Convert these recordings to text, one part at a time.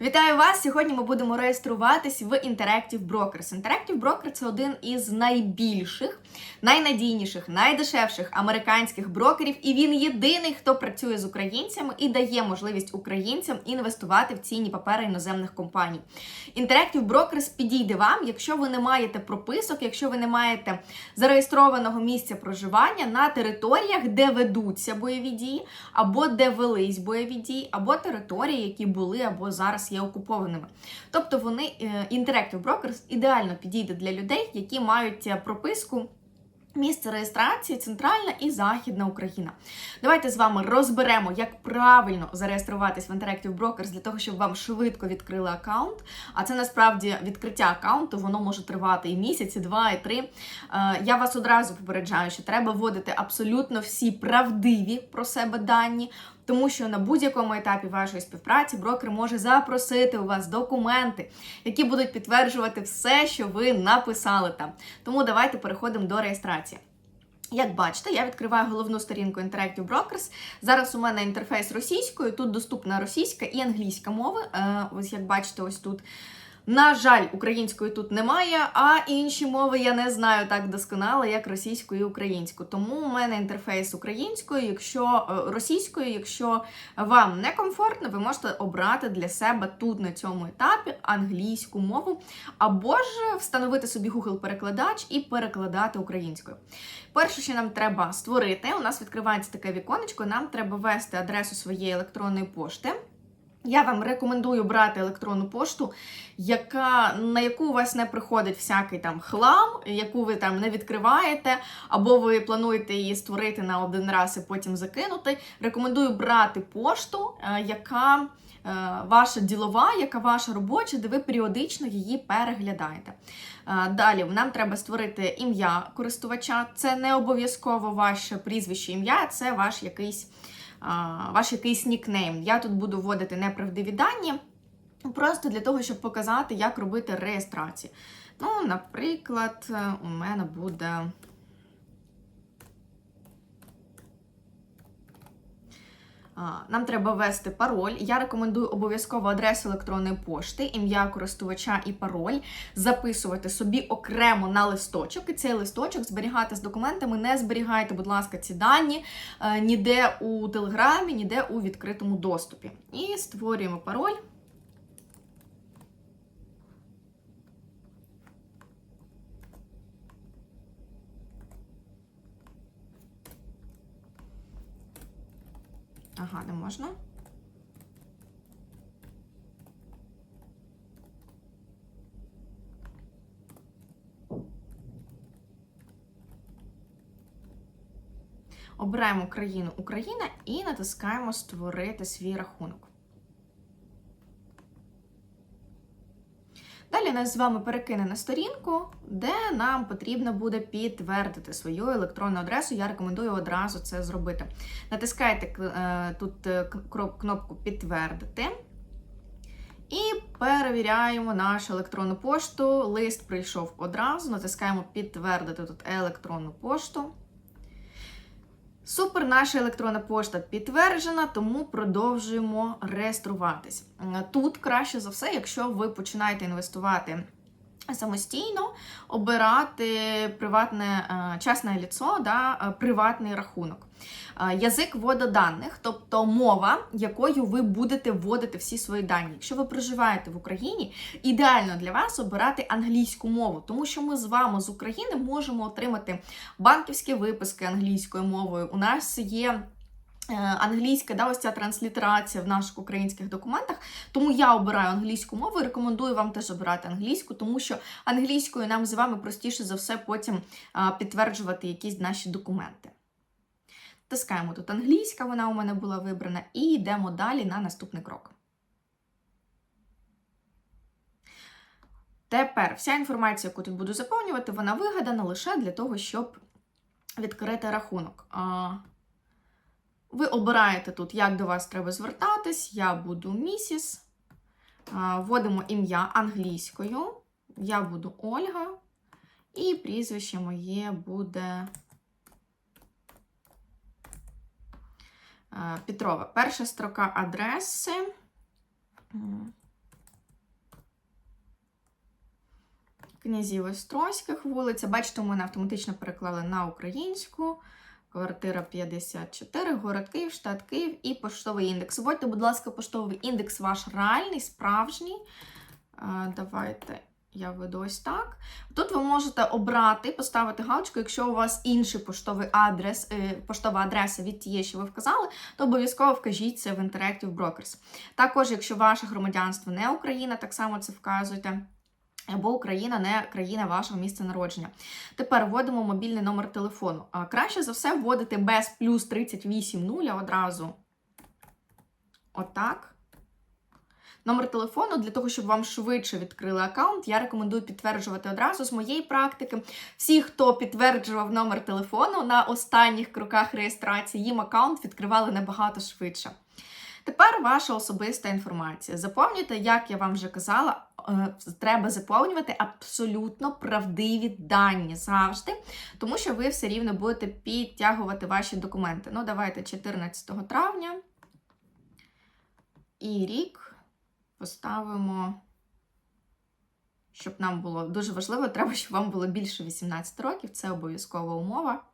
Вітаю вас! Сьогодні ми будемо реєструватись в Interactive Brokers. Interactive Broker – це один із найбільших, найнадійніших, найдешевших американських брокерів, і він єдиний, хто працює з українцями і дає можливість українцям інвестувати в цінні папери іноземних компаній. Interactive Brokers підійде вам, якщо ви не маєте прописок, якщо ви не маєте зареєстрованого місця проживання на територіях, де ведуться бойові дії, або де велись бойові дії, або території, які були або зараз є окупованими. Тобто вони е, Interactive Brokers ідеально підійде для людей, які мають е, прописку. Місце реєстрації центральна і західна Україна. Давайте з вами розберемо, як правильно зареєструватись в Interactive Brokers для того, щоб вам швидко відкрили аккаунт. А це насправді відкриття аккаунту, воно може тривати і місяць, і два, і три. Е, Я вас одразу попереджаю, що треба вводити абсолютно всі правдиві про себе дані. Тому що на будь-якому етапі вашої співпраці брокер може запросити у вас документи, які будуть підтверджувати все, що ви написали там. Тому давайте переходимо до реєстрації. Як бачите, я відкриваю головну сторінку Interactive Brokers. Зараз у мене інтерфейс російською, тут доступна російська і англійська мови. Е, Ось як бачите, ось тут. На жаль, української тут немає, а інші мови я не знаю так досконало, як російську і українську. Тому у мене інтерфейс українською, якщо е, російською, якщо вам не комфортно, ви можете обрати для себе тут на цьому етапі англійську мову, або ж встановити собі Google-перекладач і перекладати українською. Перше, що нам треба створити, у нас відкривається таке віконечко, нам треба ввести адресу своєї електронної пошти. Я вам рекомендую брати електронну пошту, яка, на яку у вас не приходить всякий там хлам, яку ви там не відкриваєте, або ви плануєте її створити на один раз і потім закинути. Рекомендую брати пошту, е, яка е, ваша ділова, яка ваша робоча, де ви періодично її переглядаєте. Е, Далі нам треба створити ім'я користувача. Це не обов'язково ваше прізвище ім'я, це ваш якийсь ваш якийсь нікнейм. Я тут буду вводити неправдиві дані, просто для того, щоб показати, як робити реєстрацію. Ну, наприклад, у мене буде. Нам треба ввести пароль. Я рекомендую обов'язково адресу електронної пошти, ім'я користувача і пароль, записувати собі окремо на листочок, і цей листочок зберігати з документами. Не зберігайте, будь ласка, ці дані е, ніде у Телеграмі, ніде у відкритому доступі. І створюємо пароль. Ага, не можна. Обираємо країну Україна і натискаємо Створити свій рахунок. Далі нас з вами перекине на сторінку, де нам потрібно буде підтвердити свою електронну адресу. Я рекомендую одразу це зробити. Натискаєте е, тут е, кнопку Підтвердити. І перевіряємо нашу електронну пошту. Лист прийшов одразу. Натискаємо Підтвердити тут електронну пошту. Супер, наша електронна пошта підтверджена, тому продовжуємо реєструватись. Тут краще за все, якщо ви починаєте інвестувати самостійно, обирати приватне частне ліцо, да, приватний рахунок. Язик вводу даних, тобто мова, якою ви будете вводити всі свої дані. Якщо ви проживаєте в Україні, ідеально для вас обирати англійську мову, тому що ми з вами з України можемо отримати банківські виписки англійською мовою. У нас є. Англійська, да, ось ця транслітерація в наших українських документах. Тому я обираю англійську мову і рекомендую вам теж обирати англійську, тому що англійською нам з вами простіше за все потім підтверджувати якісь наші документи. Тискаємо тут англійська, вона у мене була вибрана, і йдемо далі на наступний крок. Тепер вся інформація, яку тут буду заповнювати, вона вигадана лише для того, щоб відкрити рахунок. Ви обираєте тут, як до вас треба звертатись. Я буду місіс. Вводимо ім'я англійською. Я буду Ольга. І прізвище моє буде Петрова. Перша строка адреси. Князів Острозьких вулиця. Бачите, у мене автоматично переклали на українську. Квартира 54, город Київ, штат Київ і поштовий індекс. Вводьте, будь ласка, поштовий індекс ваш реальний, справжній. Давайте я веду ось так. Тут ви можете обрати, поставити галочку, якщо у вас інший поштовий адрес, е, поштова адреса від тієї, що ви вказали, то обов'язково вкажіть це в Interactive Brokers. Також, якщо ваше громадянство не Україна, так само це вказуйте. Або Україна не країна вашого місця народження. Тепер вводимо мобільний номер телефону. А, Краще за все вводити без плюс 38 а одразу. Отак. Номер телефону для того, щоб вам швидше відкрили аккаунт, я рекомендую підтверджувати одразу з моєї практики. Всі, хто підтверджував номер телефону на останніх кроках реєстрації, їм аккаунт відкривали набагато швидше. Тепер ваша особиста інформація. Заповнюйте, як я вам вже казала, треба заповнювати абсолютно правдиві дані завжди, тому що ви все рівно будете підтягувати ваші документи. Ну, давайте 14 травня і рік поставимо, щоб нам було дуже важливо, треба, щоб вам було більше 18 років, це обов'язкова умова.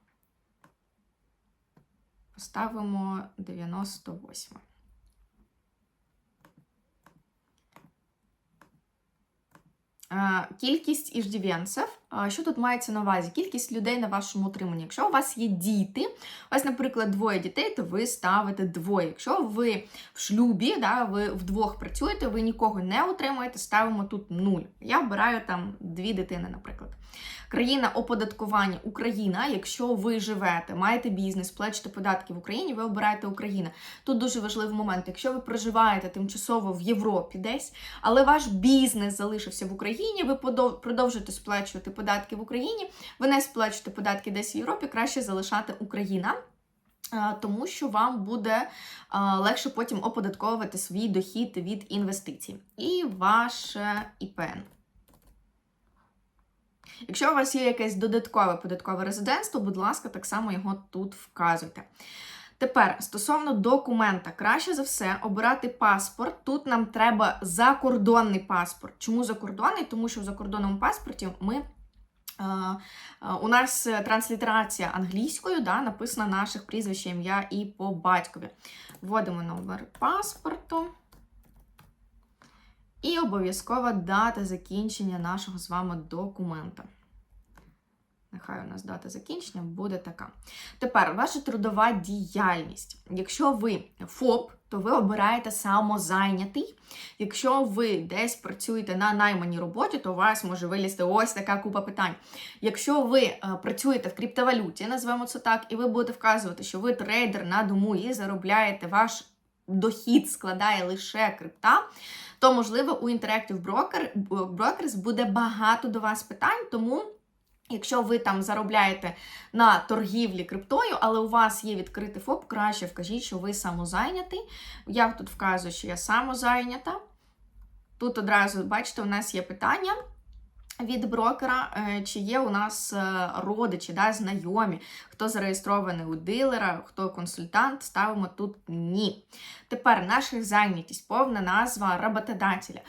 Поставимо 98. Кількість іждівенців. Що тут мається на увазі? Кількість людей на вашому утриманні. Якщо у вас є діти, у вас, наприклад, двоє дітей, то ви ставите двоє. Якщо ви в шлюбі, да, ви вдвох працюєте, ви нікого не утримуєте, ставимо тут нуль. Я обираю там дві дитини, наприклад. Країна оподаткування Україна. Якщо ви живете, маєте бізнес, плачете податки в Україні, ви обираєте Україна. Тут дуже важливий момент. Якщо ви проживаєте тимчасово в Європі десь, але ваш бізнес залишився в Україні, ви продовжуєте сплачувати в Україні, ви не сплачуєте податки десь в Європі, краще залишати Україна. Тому що вам буде легше потім оподатковувати свій дохід від інвестицій. І ваше ІПН. Якщо у вас є якесь додаткове податкове резидентство, будь ласка, так само його тут вказуйте. Тепер стосовно документа, краще за все обирати паспорт. Тут нам треба закордонний паспорт. Чому закордонний? Тому що в закордонному паспорті ми. Е, е, У нас транслітерація англійською, да, написано наших прізвища, ім'я і по батькові. Вводимо номер паспорту. І обов'язкова дата закінчення нашого з вами документа. Нехай у нас дата закінчення буде така. Тепер ваша трудова діяльність. Якщо ви ФОП, то ви обираєте самозайнятий. Якщо ви десь працюєте на найманій роботі, то у вас може вилізти ось така купа питань. Якщо ви е, працюєте в криптовалюті, назвемо це так, і ви будете вказувати, що ви трейдер на дому і заробляєте ваш дохід складає лише крипта, то можливо у Interactive Brokers буде багато до вас питань, тому. Якщо ви там заробляєте на торгівлі криптою, але у вас є відкритий ФОП, краще вкажіть, що ви самозайнятий. Я тут вказую, що я самозайнята. Тут одразу, бачите, у нас є питання від брокера, е, чи є у нас е, родичі, да, знайомі, хто зареєстрований у дилера, хто консультант, ставимо тут ні. Тепер наша зайнятість, повна назва роботодателя.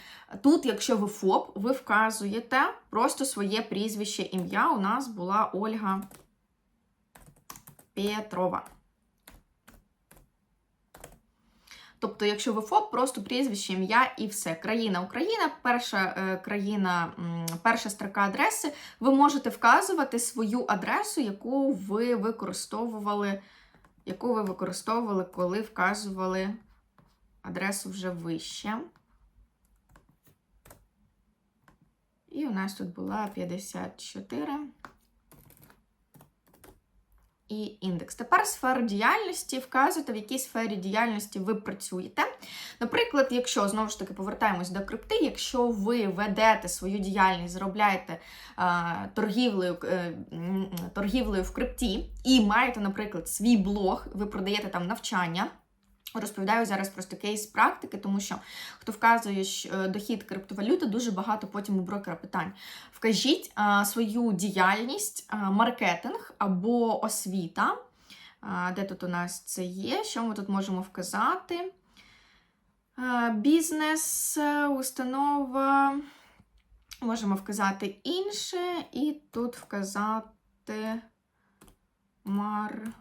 Тут, якщо ви ФОП, ви вказуєте просто своє прізвище, ім'я. У нас була Ольга Петрова. Тобто, якщо ви ФОП, просто прізвище, ім'я і все. Країна Україна, перша е, країна, перша строка адреси. Ви можете вказувати свою адресу, яку ви використовували, яку ви використовували, коли вказували адресу вже вище. І у нас тут була 54 і індекс. Тепер сфера діяльності вказуєте, в якій сфері діяльності ви працюєте. Наприклад, якщо знову ж таки повертаємось до крипти, якщо ви ведете свою діяльність, заробляєте а, торгівлею, е, торгівлею в крипті і маєте, наприклад, свій блог, ви продаєте там навчання. Розповідаю зараз просто кейс практики, тому що хто вказує е, дохід криптовалюти, дуже багато потім у брокера питань. Вкажіть а, свою діяльність, а, маркетинг або освіта. А, де тут у нас це є? Що ми тут можемо вказати? А, бізнес, е, установа. Можемо вказати інше, і тут вказати мар...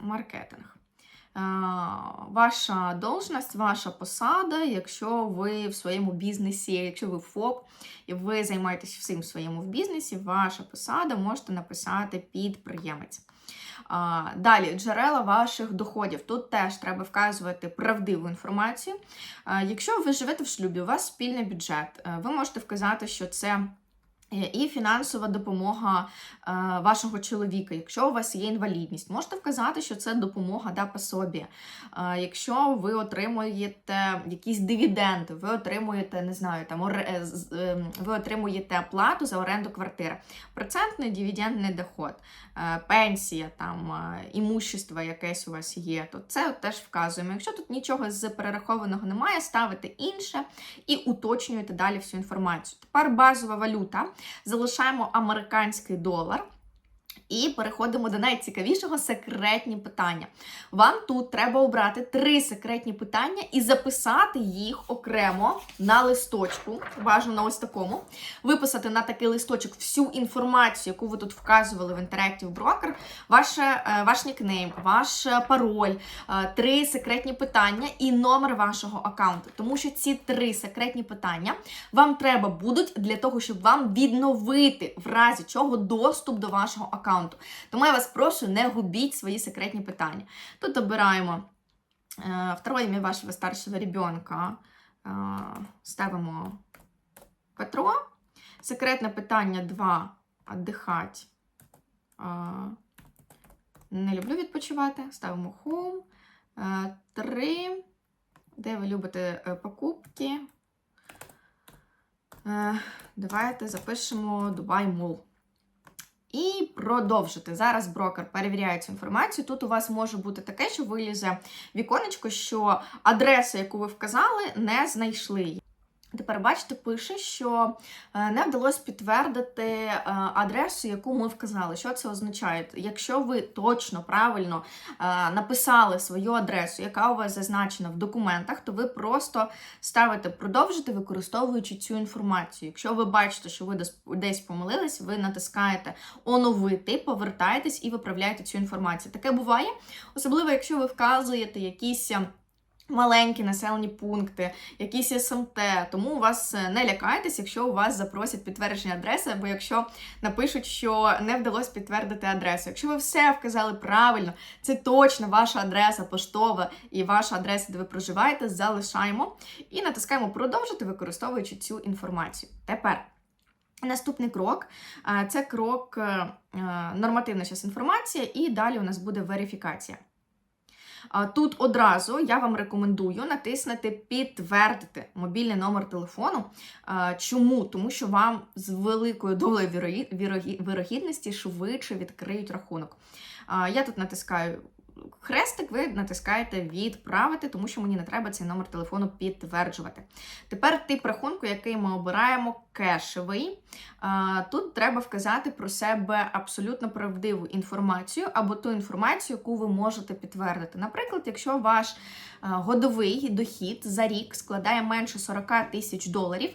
маркетинг. Е, Ваша должність, ваша посада, якщо ви в своєму бізнесі, якщо ви ФОП і ви займаєтесь всім своєму в бізнесі, ваша посада можете написати підприємець. Далі джерела ваших доходів. Тут теж треба вказувати правдиву інформацію. Якщо ви живете в шлюбі, у вас спільний бюджет, е, ви можете вказати, що це. Е, І фінансова допомога е, вашого чоловіка, якщо у вас є інвалідність, можете вказати, що це допомога да, пособі. Е, якщо ви отримуєте якісь дивіденди, ви отримуєте, не знаю, там оре- е, з- е, ви отримуєте плату за оренду квартири, процентний дивідендний доход, пенсія, там імущество якесь у вас є, то це теж вказуємо. Якщо тут нічого з перерахованого немає, ставите інше і уточнюєте далі всю інформацію. Тепер базова валюта. Залишаємо американський долар. І переходимо до найцікавішого секретні питання. Вам тут треба обрати три секретні питання і записати їх окремо на листочку. Бажано ось такому. Виписати на такий листочок всю інформацію, яку ви тут вказували в Interactive Broker, ваше, е, ваш нікнейм, ваш е, пароль, е, три секретні питання і номер вашого аккаунту. Тому що ці три секретні питання вам треба будуть для того, щоб вам відновити в разі чого доступ до вашого аккаунту. Тому я вас прошу, не губіть свої секретні питання. Тут обираємо е, второе ім'я вашого старшого ребенка. Е, ставимо Петро. Секретне питання 2. Отдихать. Е, не люблю відпочивати. Ставимо home. Е, Три. Де ви любите покупки? Давайте запишемо Дубай Мол. І продовжити. Зараз брокер перевіряє цю інформацію. Тут у вас може бути таке, що вилізе віконечко, що адресу, яку ви вказали, не знайшли. Тепер бачите, пише, що е, не вдалося підтвердити е, адресу, яку ми вказали. Що це означає? Якщо ви точно правильно е, написали свою адресу, яка у вас зазначена в документах, то ви просто ставите продовжити, використовуючи цю інформацію. Якщо ви бачите, що ви десь- помилились, ви натискаєте оновити, повертаєтесь і виправляєте цю інформацію. Таке буває, особливо якщо ви вказуєте якісь. Маленькі населені пункти, якісь СМТ, тому у вас е, не лякайтесь, якщо у вас запросять підтвердження адреси, або якщо напишуть, що не вдалося підтвердити адресу. Якщо ви все вказали правильно, це точно ваша адреса поштова і ваша адреса, де ви проживаєте, залишаємо і натискаємо продовжити, використовуючи цю інформацію. Тепер. Наступний крок е, це крок е, нормативна інформація, і далі у нас буде верифікація. Тут одразу я вам рекомендую натиснути підтвердити мобільний номер телефону. Чому? Тому що вам з великою долею вірогі- вірогі- швидше відкриють рахунок. Я тут натискаю хрестик, ви натискаєте відправити, тому що мені не треба цей номер телефону підтверджувати. Тепер тип рахунку, який ми обираємо, кешевий. Тут треба вказати про себе абсолютно правдиву інформацію або ту інформацію, яку ви можете підтвердити. Наприклад, якщо ваш годовий дохід за рік складає менше 40 тисяч доларів.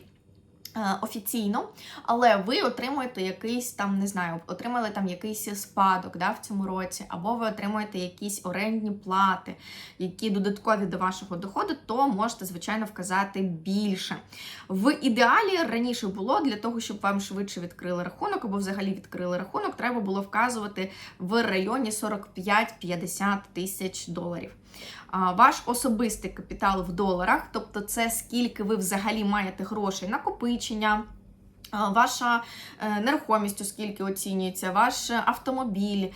Е, Офіційно, але ви отримуєте якийсь там, не знаю, отримали там якийсь спадок да, в цьому році, або ви отримуєте якісь орендні плати, які додаткові до вашого доходу, то можете, звичайно, вказати більше. В ідеалі раніше було для того, щоб вам швидше відкрили рахунок, або взагалі відкрили рахунок, треба було вказувати в районі 45-50 тисяч доларів. Ваш особистий капітал в доларах, тобто це скільки ви взагалі маєте грошей накопичення. Ваша е, нерухомість, оскільки оцінюється, ваш автомобіль,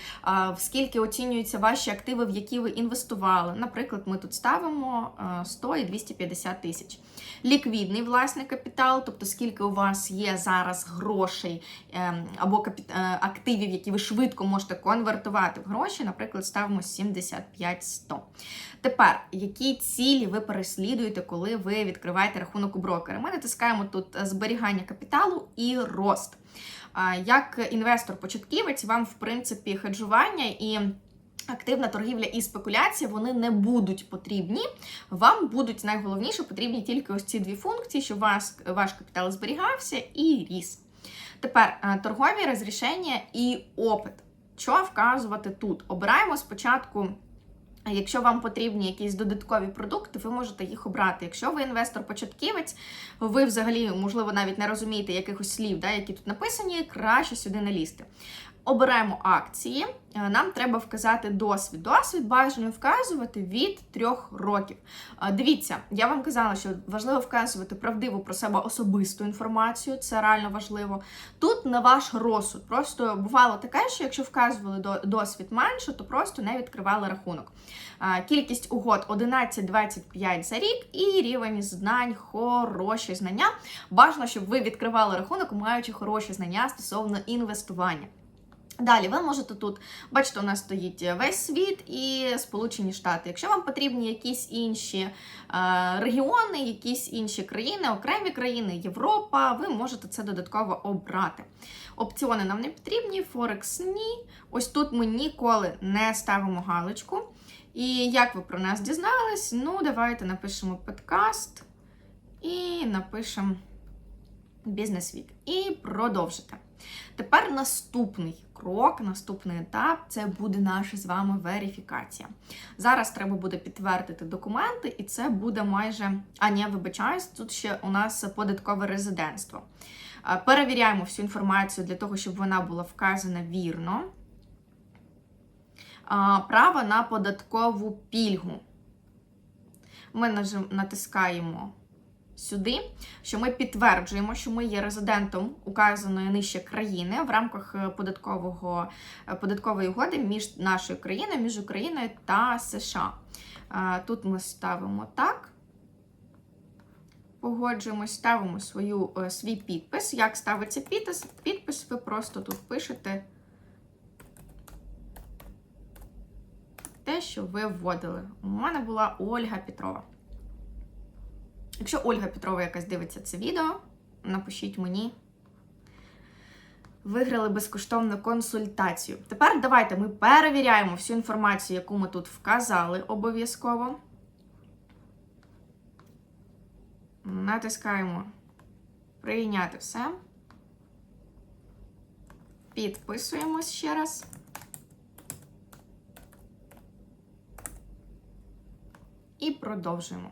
скільки оцінюються ваші активи, в які ви інвестували. Наприклад, ми тут ставимо е, 100 і 250 тисяч. Ліквідний власний капітал, тобто скільки у вас є зараз грошей ем, або е, активів, які ви швидко можете конвертувати в гроші, наприклад, ставимо 75-100. Тепер, які цілі ви переслідуєте, коли ви відкриваєте рахунок у брокера? Ми натискаємо тут е, зберігання капіталу і рост. Як інвестор-початківець, вам, в принципі, хеджування і Активна торгівля і спекуляція вони не будуть потрібні. Вам будуть найголовніше потрібні тільки ось ці дві функції, щоб вас, ваш капітал зберігався і ріс. Тепер е, торгові розрішення і опит. Що вказувати тут? Обираємо спочатку. Якщо вам потрібні якісь додаткові продукти, ви можете їх обрати. Якщо ви інвестор-початківець, ви взагалі, можливо, навіть не розумієте якихось слів, да, які тут написані, краще сюди не лізти. Обираємо акції. Е, Нам треба вказати досвід. Досвід бажано вказувати від трьох років. Е, Дивіться, я вам казала, що важливо вказувати правдиву про себе особисту інформацію, це реально важливо. Тут на ваш розсуд. Просто бувало таке, що якщо вказували досвід менше, то просто не відкривали рахунок. Е, Кількість угод 11-25 за рік і рівень знань, хороші знання. Бажано, щоб ви відкривали рахунок, маючи хороші знання стосовно інвестування. Далі ви можете тут, бачите, у нас стоїть весь світ і Сполучені Штати. Якщо вам потрібні якісь інші е, регіони, якісь інші країни, окремі країни, Європа, ви можете це додатково обрати. Опціони нам не потрібні, Форекс ні. Ось тут ми ніколи не ставимо галочку. І як ви про нас дізнались? Ну, давайте напишемо подкаст і напишемо бізнес-вік. І продовжите. Тепер наступний крок, наступний етап це буде наша з вами верифікація. Зараз треба буде підтвердити документи, і це буде майже. А ні, вибачаюсь, тут ще у нас податкове резидентство. Перевіряємо всю інформацію для того, щоб вона була вказана вірно. Право на податкову пільгу. Ми натискаємо сюди, що ми підтверджуємо, що ми є резидентом указаної нижче країни в рамках е, податкового, е, податкової угоди між нашою країною, між Україною та США. Е, Тут ми ставимо так. Погоджуємось, ставимо свою, свій підпис. Як ставиться підпис? Підпис ви просто тут пишете те, що ви вводили. У мене була Ольга Петрова. Якщо Ольга Петрова якась дивиться це відео, напишіть мені. Виграли безкоштовну консультацію. Тепер давайте ми перевіряємо всю інформацію, яку ми тут вказали обов'язково. Натискаємо Прийняти все. Підписуємось ще раз. І продовжуємо.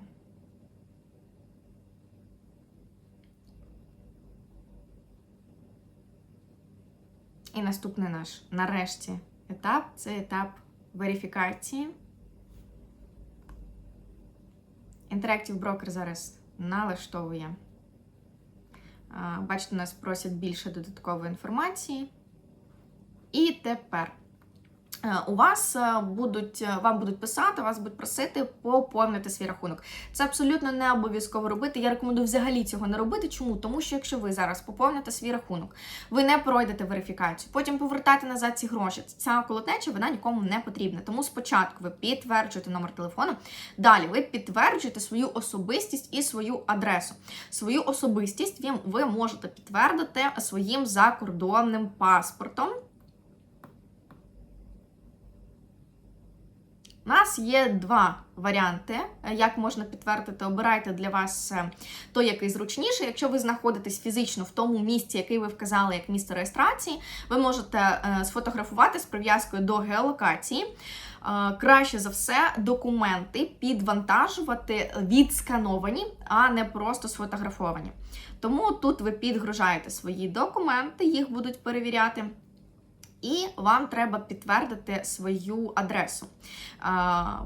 І наступний наш нарешті етап це етап верифікації. Interactive Broker зараз налаштовує. Бачите, нас просять більше додаткової інформації. І тепер у вас е, будуть, е, вам будуть писати, вас будуть просити поповнити свій рахунок. Це абсолютно не обов'язково робити. Я рекомендую взагалі цього не робити. Чому? Тому що якщо ви зараз поповните свій рахунок, ви не пройдете верифікацію, потім повертати назад ці гроші. Ця колотнеча вона нікому не потрібна. Тому спочатку ви підтверджуєте номер телефону, далі ви підтверджуєте свою особистість і свою адресу. Свою особистість ви можете підтвердити своїм закордонним паспортом. У нас є два варіанти, е, як можна підтвердити. Обирайте для вас е, той, який зручніше. Якщо ви знаходитесь фізично в тому місці, який ви вказали як місце реєстрації, ви можете е, сфотографувати з прив'язкою до геолокації. Краще за все документи підвантажувати відскановані, а не просто сфотографовані. Тому тут ви підгружаєте свої документи, їх будуть перевіряти. І вам треба підтвердити свою адресу.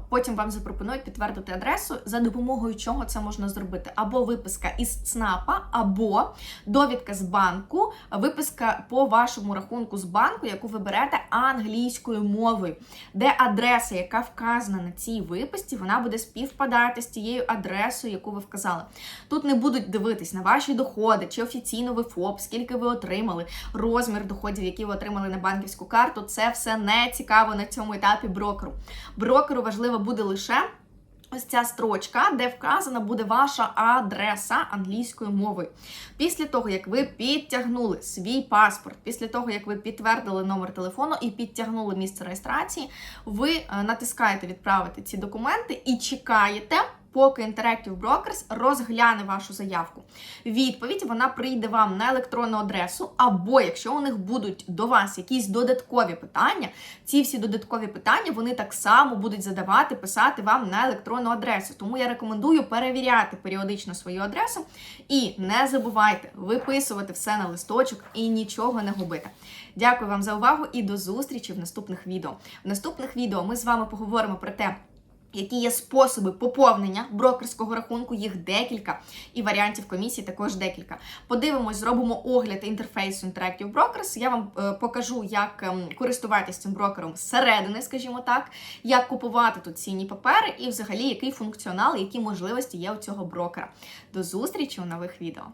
Потім вам запропонують підтвердити адресу, за допомогою чого це можна зробити. Або виписка із ЦНАПа, або довідка з банку, виписка по вашому рахунку з банку, яку ви берете англійською мовою, де адреса, яка вказана на цій виписці, вона буде співпадати з тією адресою, яку ви вказали. Тут не будуть дивитись на ваші доходи, чи офіційно ви ФОП, скільки ви отримали, розмір доходів, які ви отримали на банківську карту. Це все не цікаво на цьому етапі брокеру. Брокеру важливо буде лише. ось ця строчка, де вказана буде ваша адреса англійською мовою. Після того, як ви підтягнули свій паспорт, після того, як ви підтвердили номер телефону і підтягнули місце реєстрації, ви е, натискаєте відправити ці документи і чекаєте. Поки Interactive Brokers розгляне вашу заявку. Відповідь вона прийде вам на електронну адресу, або якщо у них будуть до вас якісь додаткові питання, ці всі додаткові питання вони так само будуть задавати, писати вам на електронну адресу. Тому я рекомендую перевіряти періодично свою адресу і не забувайте виписувати все на листочок і нічого не губити. Дякую вам за увагу і до зустрічі в наступних відео. В наступних відео ми з вами поговоримо про те. Які є способи поповнення брокерського рахунку, їх декілька, і варіантів комісії також декілька. Подивимось, зробимо огляд інтерфейсу Interactive Brokers. Я вам е, покажу, як ем, користуватися цим брокером зсередини, скажімо так, як купувати тут цінні папери, і взагалі який функціонал, які можливості є у цього брокера. До зустрічі у нових відео.